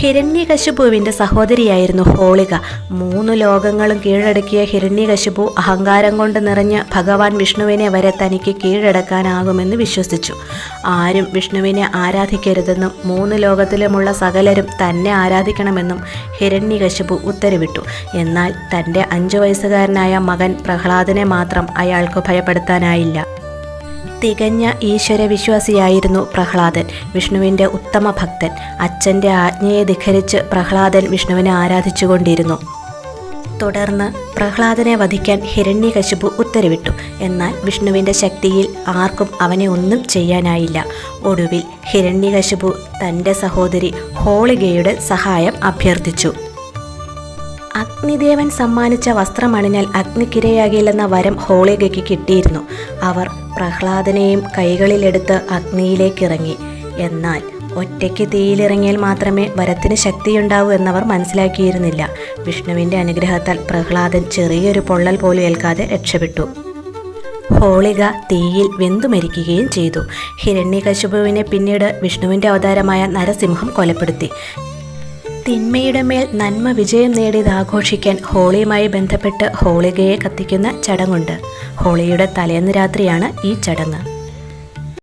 ഹിരണ്യകശിപുവിന്റെ സഹോദരിയായിരുന്നു ഹോളിക. മൂന്ന് ലോകങ്ങളും കീഴടക്കിയ ഹിരണ്യകശിപു അഹങ്കാരം കൊണ്ട് നിറഞ്ഞ് ഭഗവാൻ വിഷ്ണുവിനെ വരെ തനിക്ക് കീഴടക്കാനാകുമെന്ന് വിശ്വസിച്ചു. ആരും വിഷ്ണുവിനെ ആരാധിക്കരുതെന്നും മൂന്ന് ലോകത്തിലുമുള്ള സകലരും തന്നെ ആരാധിക്കണമെന്നും ഹിരണ്യകശിപു ഉത്തരവിട്ടു. എന്നാൽ തന്റെ അഞ്ചു വയസ്സുകാരനായ മകൻ പ്രഹ്ലാദനെ മാത്രം അയാൾക്ക് ഭയപ്പെടുത്താനായില്ല. തികഞ്ഞ ഈശ്വരവിശ്വാസിയായിരുന്നു പ്രഹ്ലാദൻ. വിഷ്ണുവിന്റെ ഉത്തമ ഭക്തൻ. അച്ഛന്റെ ആജ്ഞയെ ധിഖരിച്ച് പ്രഹ്ലാദൻ വിഷ്ണുവിനെ ആരാധിച്ചുകൊണ്ടിരുന്നു. തുടർന്ന് പ്രഹ്ലാദനെ വധിക്കാൻ ഹിരണ്യകശിപു ഉത്തരവിട്ടു. എന്നാൽ വിഷ്ണുവിന്റെ ശക്തിയിൽ ആർക്കും അവനെ ഒന്നും ചെയ്യാനായില്ല. ഒടുവിൽ ഹിരണ്യകശിപു തന്റെ സഹോദരി ഹോളികയുടെ സഹായം അഭ്യർത്ഥിച്ചു. അഗ്നിദേവൻ സമ്മാനിച്ച വസ്ത്രമണിഞ്ഞാൽ അഗ്നിക്കിരയാകില്ലെന്ന വരം ഹോളികയ്ക്ക് കിട്ടിയിരുന്നു. അവർ പ്രഹ്ലാദനെയും കൈകളിലെടുത്ത് അഗ്നിയിലേക്കിറങ്ങി. എന്നാൽ ഒറ്റയ്ക്ക് തീയിലിറങ്ങിയാൽ മാത്രമേ വരത്തിന് ശക്തിയുണ്ടാവൂ എന്നവർ മനസ്സിലാക്കിയിരുന്നില്ല. വിഷ്ണുവിന്റെ അനുഗ്രഹത്താൽ പ്രഹ്ലാദൻ ചെറിയൊരു പൊള്ളൽ പോലും ഏൽക്കാതെ രക്ഷപ്പെട്ടു. ഹോളിക തീയിൽ വെന്തുമരിക്കുകയും ചെയ്തു. ഹിരണ്യകശുപുവിനെ പിന്നീട് വിഷ്ണുവിന്റെ അവതാരമായ നരസിംഹം കൊലപ്പെടുത്തി. തിന്മയുടെ മേൽ നന്മ വിജയം നേടിയത് ആഘോഷിക്കാൻ ഹോളിയുമായി ബന്ധപ്പെട്ട് ഹോളികയെ കത്തിക്കുന്ന ചടങ്ങുണ്ട്. ഹോളിയുടെ തലേന്ന് രാത്രിയാണ് ഈ ചടങ്ങ്.